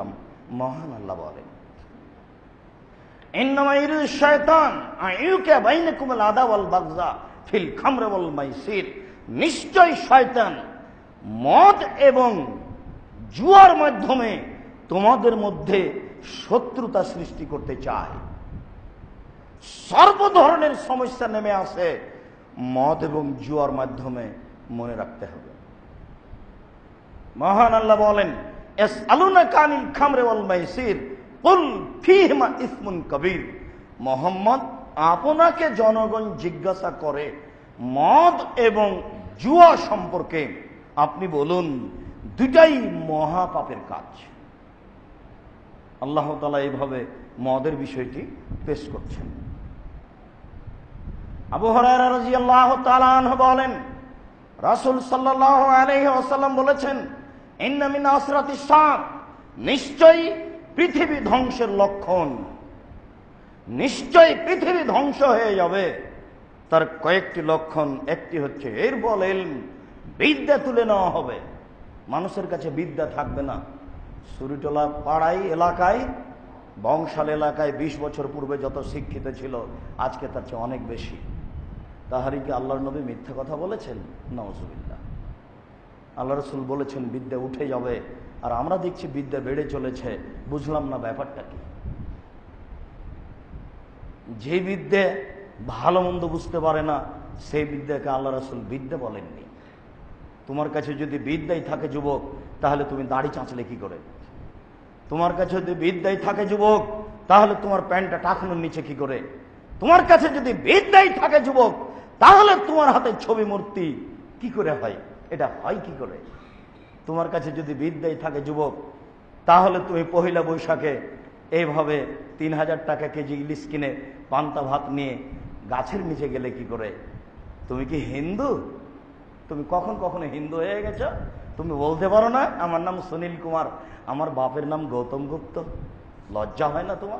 ইসলাম মহান আল্লাহ বলেন শয়তান মদ এবং জুয়ার মাধ্যমে তোমাদের মধ্যে শত্রুতা সৃষ্টি করতে চায়। সর্ব ধরনের সমস্যা নেমে আসে, মদ এবং জুয়ার মাধ্যমে মনে রাখতে হবে। মহান আল্লাহ বলেন মোহাম্মদ আপনাকে জনগণ জিজ্ঞাসা করে মদ এবং জুয়া সম্পর্কে আপনি বলুন দুটাই মহাপাপের কাজ। আল্লাহ তালা এইভাবে মদের বিষয়টি পেশ করছেন। আবু তাআলা আনহু বলেন, রাসূল সাল্লাল্লাহু আলাইহি ওয়াসাল্লাম বলেছেন নিশ্চয়ই পৃথিবী ধ্বংসের লক্ষণ। নিশ্চয়ই পৃথিবী ধ্বংস হয়ে যাবে। তার কয়েকটি লক্ষণ, একটি হচ্ছে এর বল বিদ্যা তুলে নেওয়া হবে। মানুষের কাছে বিদ্যা থাকবে না। সুরিটোলা পাড়ায় এলাকায়, বংশাল এলাকায় ২০ বছর পূর্বে যত শিক্ষিত ছিল, আজকে তার চেয়ে অনেক বেশি। তাহারি কি আল্লাহর নবী মিথ্যা কথা বলেছেন? নওজুবিল্লাহ আল্লাহ রসুল বলেছেন, বিদ্যা উঠে যাবে আর আমরা দেখছি বিদ্যা বেড়ে চলেছে। বুঝলাম না ব্যাপারটা কি? যে বিদ্যে ভালো মন্দ বুঝতে পারে না, সেই বিদ্যাকে আল্লাহ রসুল বিদ্যা বলেননি। তোমার কাছে যদি বিদ্যাই থাকে যুবক, তাহলে তুমি দাড়ি চাঁচলে কি করে? তোমার কাছে যদি বিদ্যাই থাকে যুবক, তাহলে তোমার প্যান্টটা টাকানোর নিচে কি করে? তোমার কাছে যদি বিদ্যাই থাকে যুবক, তাহলে তোমার হাতে ছবি মূর্তি কি করে হয়? এটা হয় কি করে? তোমার কাছে যদি বিদ্যাই থাকে যুবক, তাহলে তুমি পহিলা বৈশাখে এইভাবে তিন হাজার টাকা কেজি ইলিশ কিনে পান্তা ভাত নিয়ে গাছের নিচে গেলে কি করে? তুমি কি হিন্দু? তুমি কখন কখনো হিন্দু হয়ে গেছো? তুমি বলতে পারো না, আমার নাম সুনীল কুমার, আমার বাপের নাম গৌতম গুপ্ত। লজ্জা হয় না তোমার?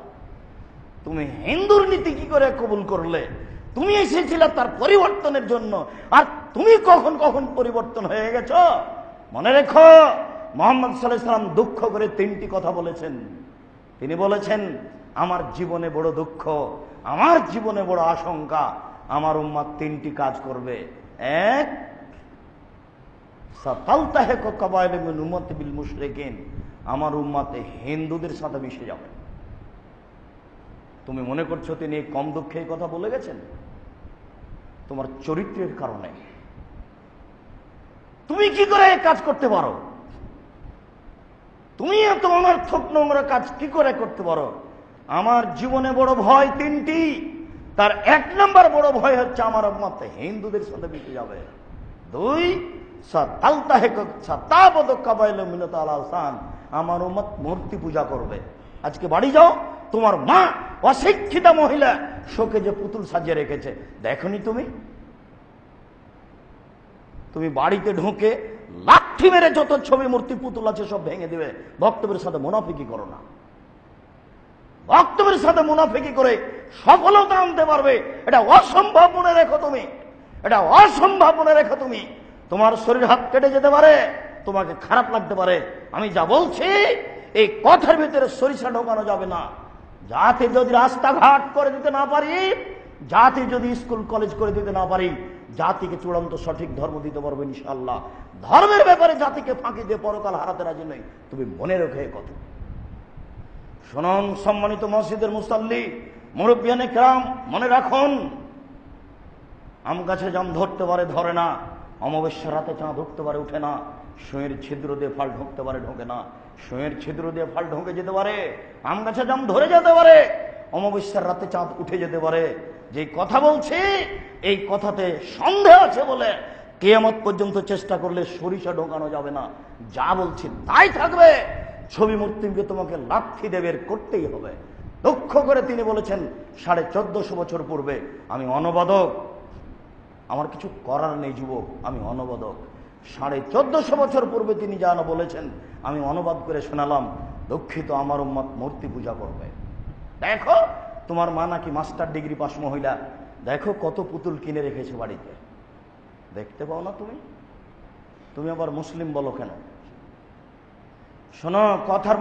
তুমি হিন্দুর নীতি কি করে কবুল করলে? তুমি এসেছিলে তার পরিবর্তনের জন্য। আর তুমি কখন কখন পরিবর্তন হয়ে গেছ? মনে রেখো, মোহাম্মদ সাল্লাম দুঃখ করে তিনটি কথা বলেছেন। তিনি বলেছেন, আমার জীবনে বড় দুঃখ, আমার জীবনে বড় আশঙ্কা, আমার উম্মাদ তিনটি কাজ করবে। এক আমার উম্মাতে হিন্দুদের সাথে মিশে যাবে। তুমি মনে করছ তিনি কম দুঃখে কথা বলে গেছেন? তোমার চরিত্রের কারণে। তুমি কি করে কাজ করতে পারো? তুমি এত অনর্থক নোংরা কাজ কি করে করতে পারো? আমার জীবনে বড় ভয় তিনটি। তার এক নম্বর বড় ভয় হচ্ছে আমার মতে হিন্দুদের সাথে মিশে যাবে। দুই আমার মূর্তি পূজা করবে। আজকে বাড়ি যাও, তোমার মা অশিক্ষিতা মহিলা শোকে যে পুতুল সাজিয়ে রেখেছে। দেখনি তুমি? তুমি বাড়িতে ঢুকে লাঠি মেরে যত ছবি, মূর্তি, পুতুল আছে সব ভেঙে দিবে। বক্তব্যের সাথে মুনাফিকি করো না। বক্তব্যের সাথে মুনাফিকি করে সফলতা আনতে পারবে। এটা অসম্ভব মনে রেখো তুমি। এটা অসম্ভব মনে রেখো তুমি। তোমার শরীর হাত কেটে যেতে পারে, তোমাকে খারাপ লাগতে পারে। আমি যা বলছি, এই কথার ভিতরে সরিষা ঢোকানো যাবে না। জাতি যদি রাস্তাঘাট করে দিতে না পারি, জাতি যদি স্কুল, কলেজ করে দিতে না পারি, জাতিকে চূড়ান্ত সঠিক ধর্ম দিতে পারব ইনশাল্লাহ ধর্মের ব্যাপারে জাতিকে ফাঁকি দিয়ে পরকাল হারাতে রাজি নই। তুমি মনে রেখে কথা। শোনন, সম্মানিত মসজিদের মুসাল্লি, মুরব্বিয়ানে ক্রাম, মনে রাখুন, আম গাছে জাম ধরতে পারে, ধরে না। অমাবস্যার রাতে চাঁদ উঠতে পারে, উঠে না। সুঁয়ের ছিদ্র দিয়ে ফাল ঢুকতে পারে, ঢোকে না। সুঁয়ের ছিদ্র দিয়ে ফাল ঢুকে যেতে পারে, আম গাছে জাম ধরে যেতে পারে, অমাবস্যার রাতে চাঁদ উঠে যেতে পারে। যে কথা বলছি, এই কথাতে সন্দেহ আছে বলে কেয়ামত পর্যন্ত চেষ্টা করলে সরিষা ঢোকানো যাবে না। যা বলছি তাই থাকবে। ছবি মূর্তিকে তোমাকে লাক্ষি দেবের করতেই হবে। দুঃখ করে তিনি বলেছেন, সাড়ে চোদ্দশো বছর পূর্বে আমি অনবাদক। আমার কিছু করার নেই যুবক, আমি অনবাদক। সাড়ে চোদ্দশো বছর পূর্বে তিনি যেন বলেছেন, আমি অনুবাদ করে শোনালাম, দুঃখিত, আমার উম্মত মূর্তি পূজা করবে। দেখো, তোমার মা নাকি মাস্টার ডিগ্রি পাশ মহিলা। দেখো কত পুতুল কিনে রেখেছে বাড়িতে। দেখতে পাও না তুমি? তুমি আবার মুসলিম বলো কেন? শোনো, কথার